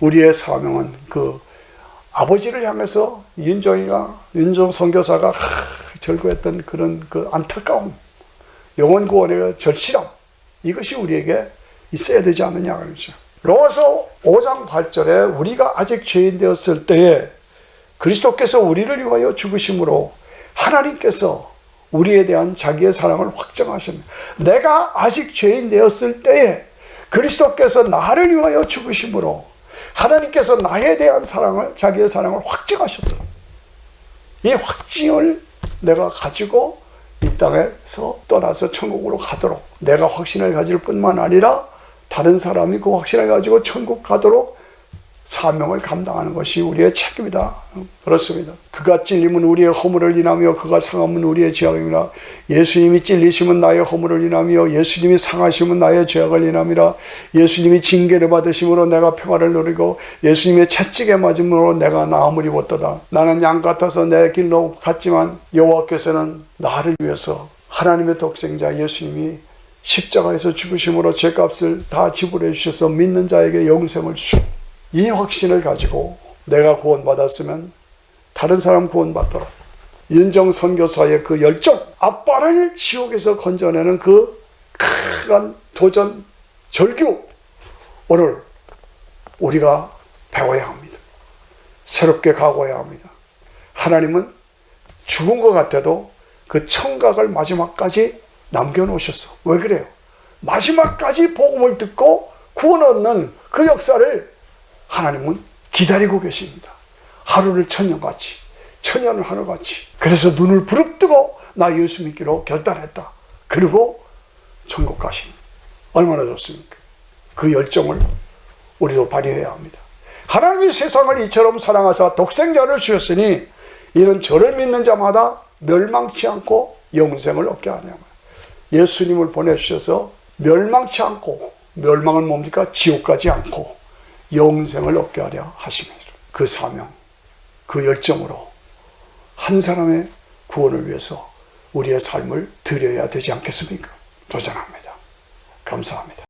우리의 사명은 그 아버지를 향해서 윤정이가 윤정 선교사가 하, 절구했던 그런 그 안타까움, 영원 구원의 절실함 이것이 우리에게 있어야 되지 않느냐 그러죠. 로마서 5장 8절에 우리가 아직 죄인 되었을 때에 그리스도께서 우리를 위하여 죽으심으로 하나님께서 우리에 대한 자기의 사랑을 확정하십니다. 내가 아직 죄인 되었을 때에 그리스도께서 나를 위하여 죽으심으로 하나님께서 나에 대한 사랑을 자기의 사랑을 확증하셨다. 이 확증을 내가 가지고 이 땅에서 떠나서 천국으로 가도록 내가 확신을 가질 뿐만 아니라 다른 사람이 그 확신을 가지고 천국 가도록 사명을 감당하는 것이 우리의 책임이다. 그렇습니다. 그가 찔림은 우리의 허물을 인하며 그가 상함은 우리의 죄악이라 예수님이 찔리심은 나의 허물을 인하며 예수님이 상하심은 나의 죄악을 인함이라 예수님이 징계를 받으심으로 내가 평화를 누리고 예수님의 채찍에 맞음으로 내가 나음을 입었도다. 나는 양 같아서 내 길로 갔지만 여호와께서는 나를 위해서 하나님의 독생자 예수님이 십자가에서 죽으심으로 죄값을 다 지불해 주셔서 믿는 자에게 영생을 주셨 이 확신을 가지고 내가 구원받았으면 다른 사람 구원받도록 윤정 선교사의 그 열정, 아빠를 지옥에서 건져내는 그 큰 도전, 절규, 오늘 우리가 배워야 합니다. 새롭게 각오해야 합니다. 하나님은 죽은 것 같아도 그 청각을 마지막까지 남겨놓으셨어. 왜 그래요? 마지막까지 복음을 듣고 구원 얻는 그 역사를 하나님은 기다리고 계십니다. 하루를 천년같이, 천년을 하루같이. 그래서 눈을 부릅뜨고 나 예수 믿기로 결단했다. 그리고 천국 가심. 얼마나 좋습니까? 그 열정을 우리도 발휘해야 합니다. 하나님이 세상을 이처럼 사랑하사 독생자를 주셨으니 이는 저를 믿는 자마다 멸망치 않고 영생을 얻게 하냐. 예수님을 보내주셔서 멸망치 않고 멸망은 뭡니까? 지옥 가지 않고 영생을 얻게 하려 하심이라. 그 사명, 그 열정으로 한 사람의 구원을 위해서 우리의 삶을 드려야 되지 않겠습니까? 도전합니다. 감사합니다.